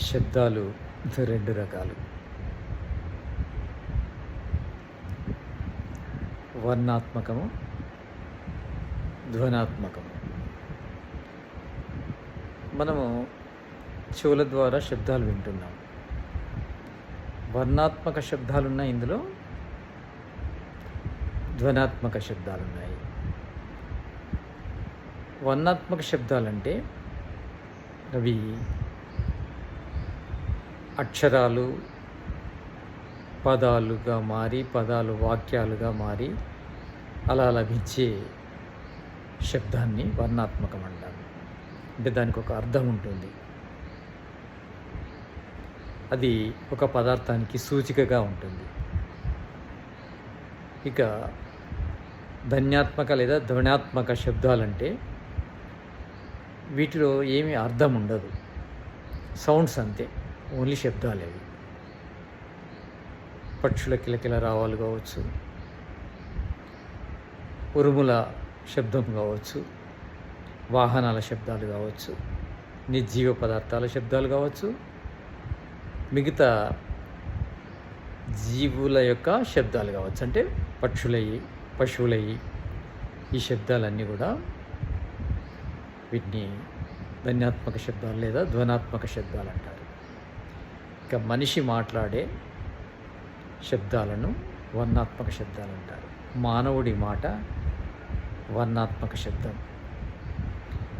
శబ్దాలు రెండు రకాలు. వర్ణాత్మకము ధ్వనాత్మకము. మనము చెవుల ద్వారా శబ్దాలు వింటున్నాం. వర్ణాత్మక శబ్దాలు ఉన్నాయి ఇందులో. ధ్వనాత్మక శబ్దాలు ఉన్నాయి వర్ణాత్మక శబ్దాలంటే అవి అక్షరాలు పదాలుగా మారి పదాలు వాక్యాలుగా మారి అలా లభించే శబ్దాన్ని వర్ణాత్మకం అంటారు అంటే దానికి ఒక అర్థం ఉంటుంది. అది ఒక పదార్థానికి సూచికగా ఉంటుంది. ఇక ధన్యాత్మక లేదా ధ్వనాత్మక శబ్దాలంటే వీటిలో ఏమీ అర్థం ఉండదు. సౌండ్స్ అంతే. ఓన్లీ శబ్దాలు అవి. పక్షుల కిలకిల రావాలు కావచ్చు ఉరుముల శబ్దం కావచ్చు వాహనాల శబ్దాలు కావచ్చు నిర్జీవ పదార్థాల శబ్దాలు కావచ్చు మిగతా జీవుల యొక్క శబ్దాలు కావచ్చు. అంటే పక్షులయ్యి పశువులయ్యి ఈ శబ్దాలన్నీ కూడా వీటిని ధన్యాత్మక శబ్దాలు లేదా ధ్వనాత్మక శబ్దాలు అంటారు. ఇక మనిషి మాట్లాడే శబ్దాలను వర్ణాత్మక శబ్దాలు అంటారు. మానవుడి మాట వర్ణాత్మక శబ్దం.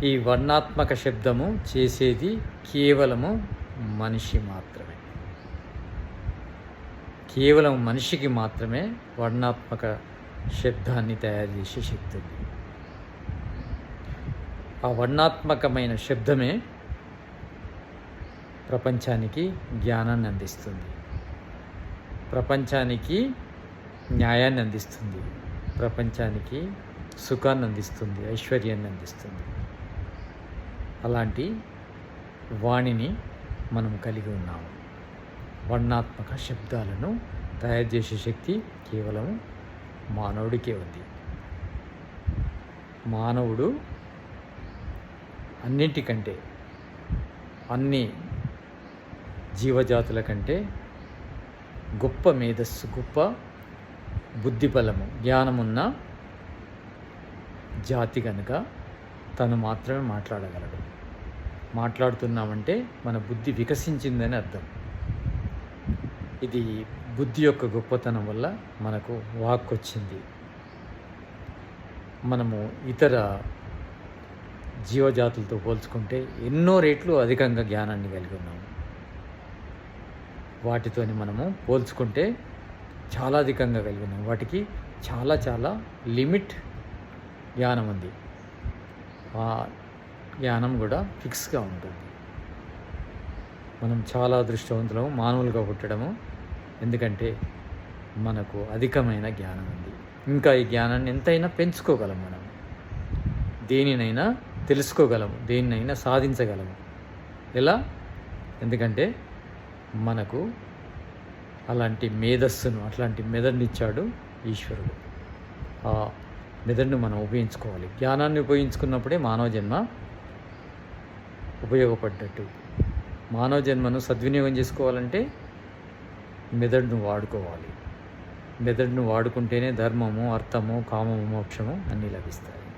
ఈ వర్ణాత్మక శబ్దము చేసేది కేవలము మనిషి మాత్రమే. కేవలం మనిషికి మాత్రమే వర్ణాత్మక శబ్దాన్ని తయారు చేసే శక్తి ఉంది. ఆ వర్ణాత్మకమైన శబ్దమే ప్రపంచానికి జ్ఞానాన్ని అందిస్తుంది. ప్రపంచానికి న్యాయాన్ని అందిస్తుంది. ప్రపంచానికి సుఖాన్ని అందిస్తుంది ఐశ్వర్యాన్ని అందిస్తుంది. అలాంటి వాణిని మనం కలిగి ఉన్నాము. వర్ణాత్మక శబ్దాలను తయారు చేసే శక్తి కేవలం మానవుడికే ఉంది. మానవుడు అన్నింటికంటే అన్ని జీవజాతుల కంటే గొప్ప మేధస్సు గొప్ప బుద్ధిబలము జ్ఞానమున్న జాతి కనుక తను మాత్రమే మాట్లాడగలడు. మాట్లాడుతున్నామంటే మన బుద్ధి వికసించిందని అర్థం. ఇది బుద్ధి యొక్క గొప్పతనం వల్ల మనకు వాక్ వచ్చింది మనము ఇతర జీవజాతులతో పోల్చుకుంటే ఎన్నో రేట్లు అధికంగా జ్ఞానాన్ని కలిగి ఉన్నాము. వాటితోని మనము పోల్చుకుంటే చాలా అధికంగా కలిగి వాటికి చాలా చాలా లిమిట్ జ్ఞానం ఉంది. ఆ జ్ఞానం కూడా ఫిక్స్గా ఉంటుంది. మనం చాలా అదృష్టవంతులము మానవులుగా పుట్టడము. ఎందుకంటే మనకు అధికమైన జ్ఞానం ఉంది. ఇంకా ఈ జ్ఞానాన్ని ఎంతైనా పెంచుకోగలం మనం. దేనినైనా తెలుసుకోగలము దేనినైనా సాధించగలము. ఎలా? ఎందుకంటే మనకు అలాంటి మేధస్సును అట్లాంటి మెదడునిచ్చాడు ఈశ్వరుడు. ఆ మెదడును మనం ఉపయోగించుకోవాలి. జ్ఞానాన్ని ఉపయోగించుకున్నప్పుడే మానవ జన్మ ఉపయోగపడ్డట్టు. మానవ జన్మను సద్వినియోగం చేసుకోవాలంటే మెదడును వాడుకోవాలి. మెదడును వాడుకుంటేనే ధర్మము అర్థము కామము మోక్షము అన్నీ లభిస్తాయి.